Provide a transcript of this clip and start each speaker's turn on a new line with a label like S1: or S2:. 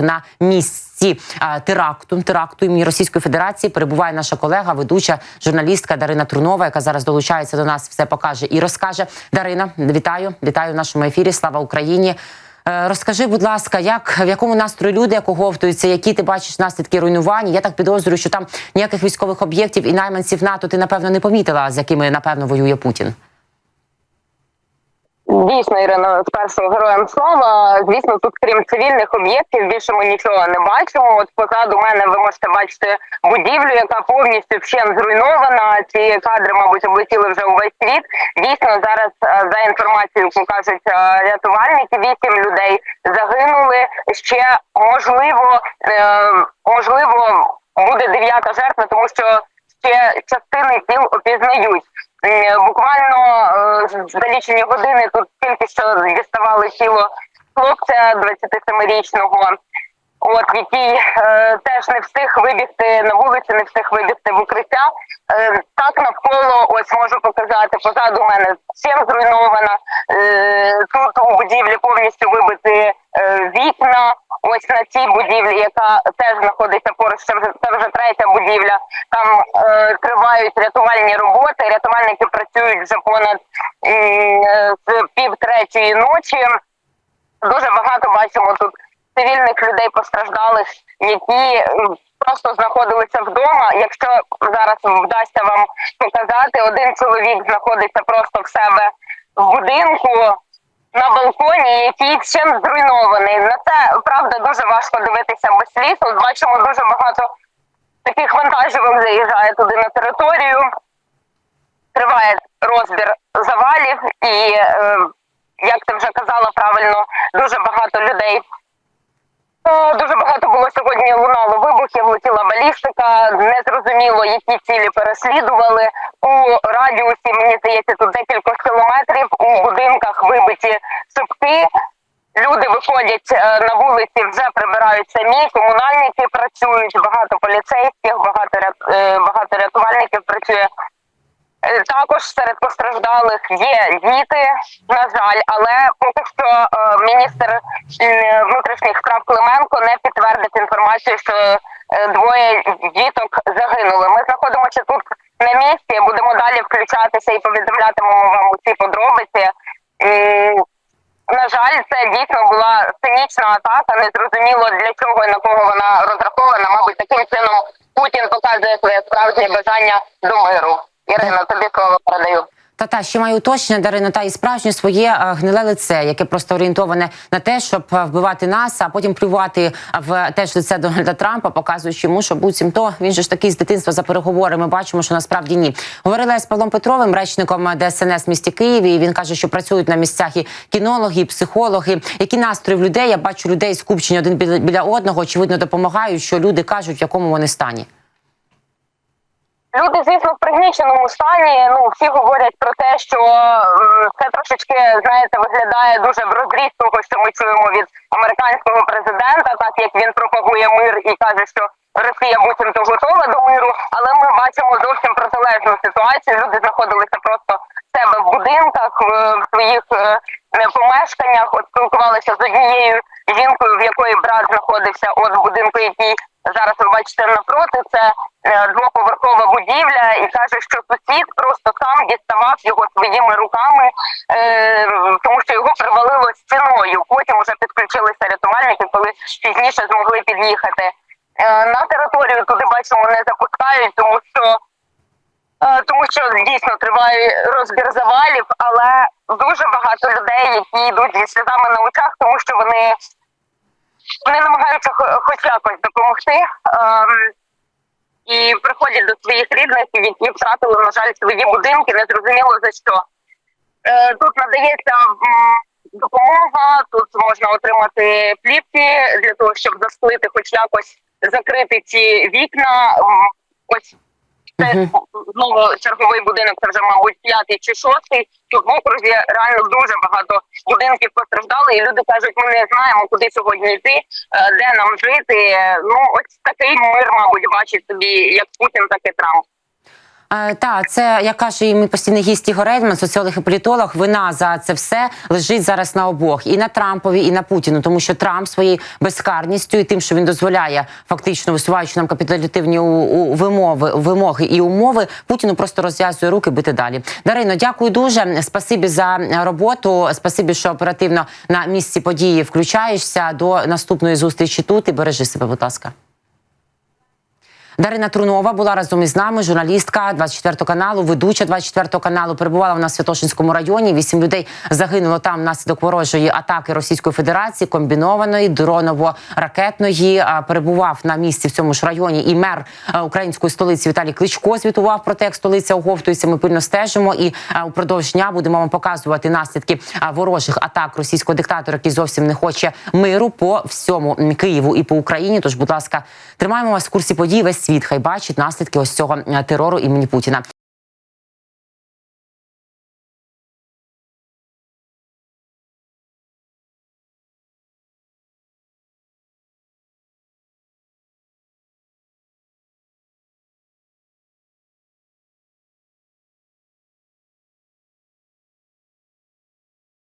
S1: На місці а, теракту теракту імені Російської Федерації перебуває наша колега, ведуча журналістка Дарина Трунова, яка зараз долучається до нас, все покаже і розкаже. Дарина, вітаю, вітаю в нашому ефірі. Слава Україні. Е, Розкажи, будь ласка, як в якому настрої люди як які ти бачиш наслідки руйнувань? Я так підозрюю, що там ніяких військових об'єктів і найманців НАТО ти напевно не помітила, з якими напевно воює Путін.
S2: Дійсно, Ірина, спершу героям слава. Звісно, тут крім цивільних об'єктів більше ми нічого не бачимо. От позаду мене ви можете бачити будівлю, яка повністю вщент зруйнована. Ці кадри, мабуть, облетіли вже увесь світ. Дійсно, зараз е, за інформацією, яку кажуть е, рятувальники, вісім людей загинули. Ще можливо, е, можливо, буде дев'ята жертва, тому що ще частини тіл опізнають. Е, Буквально е, за лічені години тут тільки що діставали тіло хлопця 27-річного, от який е, теж не встиг вибігти на вулицю, не встиг вибігти в укриття. Е, так навколо ось можу показати позаду мене всім зруйнована. Е, тут у будівлі повністю вибиті е, вікна. Ось на цій будівлі, яка теж знаходиться поруч, це вже це вже третя будівля. Там е, тривають рятувальні роботи. Рятувальники працюють вже понад е, з пів третьої ночі. Дуже багато бачимо тут цивільних людей постраждалих, які просто знаходилися вдома. Якщо зараз вдасться вам показати, один чоловік знаходиться просто в себе в будинку на балконі, який ще зруйнований. На це правда дуже важко дивитися без світу. Бачимо дуже багато таких вантажівок заїжджає туди на територію. Триває розбір завалів, і е, як ти вже казала правильно, дуже багато людей. Е, Дуже багато було сьогодні лунало вибухів, летіла балістика. Незрозуміло, які цілі переслідували. У радіусі, мені здається, тут декілька кілометрів. У будинках вибиті шибки. Люди виходять е, на вулиці, вже прибирають самі. Комунальники працюють, багато поліцейських, багато е, багато рятувальників працює. Е, Також серед постраждалих є діти, на жаль, але поки що е, міністр внутрішніх справ Клименко не підтвердить інформацію, що е, двоє діток загинули. Ми знаходимося тут на місці, будемо далі включатися і повідомлятимемо вам усі подробиці. На жаль, це дійсно була цинічна атака. Незрозуміло для чого і на кого вона розрахована. Мабуть, таким чином Путін показує своє справжнє бажання до миру. Ірина, тобі слово передаю.
S1: Та та ще маю уточнення, Дарина, та і справжнє своє е, гниле лице, яке просто орієнтоване на те, щоб е, вбивати нас, а потім плювати в теж лице Дональда Трампа, показуючи йому, що буцімто він же ж такий з дитинства за переговори. Ми бачимо, що насправді ні. Говорила я з Павлом Петровим, речником ДСНС в місті Києві. і Він каже, що працюють на місцях і кінологи, і психологи. Які настрої в людей? Я бачу людей скупчені один біля одного. Очевидно, допомагають, що люди кажуть, в якому вони стані.
S2: Люди, звісно, в пригніченому стані. Ну всі говорять про те, що це трошечки знаєте виглядає дуже в розріз того, що ми чуємо від американського президента, так як він пропагує мир і каже, що Росія буцімто готова до миру. Але ми бачимо зовсім протилежну ситуацію. Люди знаходилися просто в себе в будинках, в, своїх е, е, помешканнях. От спілкувалися з однією жінкою, в якої брат знаходився, от в будинку, який зараз ви бачите напроти. Це е, двоповерхова будівля, і каже, що сусід просто сам діставав його своїми руками, е, тому що його привалило стіною. Потім вже підключилися рятувальники, коли пізніше змогли під'їхати. Е, на територію туди бачимо не запускають, тому що Е, тому що дійсно триває розбір завалів, але дуже багато людей, які йдуть зі сльозами на очах, тому що вони, вони намагаються хо- хоч якось допомогти. Ем, і приходять до своїх рідних, які втратили, на жаль, свої будинки, не зрозуміло за що. Е, тут надається допомога, тут можна отримати плівки для того, щоб засклити, хоч якось закрити ці вікна. Ось це знову черговий будинок, це вже, мабуть, п'ятий чи шостий. Тут в окрузі реально дуже багато будинків постраждали, і люди кажуть, ми не знаємо, куди сьогодні йти, е, де нам жити. Ну, ось такий мир, мабуть, бачить собі як Путін, так і Трамп.
S1: Е, Та це як каже і мій постійний гість Ігор Ельман, соціолог і політолог. Вина за це все лежить зараз на обох і на Трампові, і на Путіну, тому що Трамп своєю безкарністю і тим, що він дозволяє фактично висуваючи нам капіталітивні вимови, вимоги і умови, Путіну просто розв'язує руки бити далі. Дарино, дякую дуже. Спасибі за роботу. Спасибі, що оперативно на місці події включаєшся. До наступної зустрічі тут і бережи себе, будь ласка. Дарина Трунова була разом із нами, журналістка 24 каналу, ведуча 24 каналу. Перебувала вона в Святошинському районі. Вісім людей загинуло там внаслідок ворожої атаки Російської Федерації, комбінованої дроново-ракетної. Перебував на місці в цьому ж районі. І мер української столиці Віталій Кличко звітував про те, як столиця оговтується. Ми пильно стежимо і а, упродовж дня будемо вам показувати наслідки ворожих атак російського диктатора, який зовсім не хоче миру по всьому Києву і по Україні. Тож, будь ласка, тримаємо вас в курсі подій. Весь світ хай бачить наслідки ось цього е, терору імені Путіна.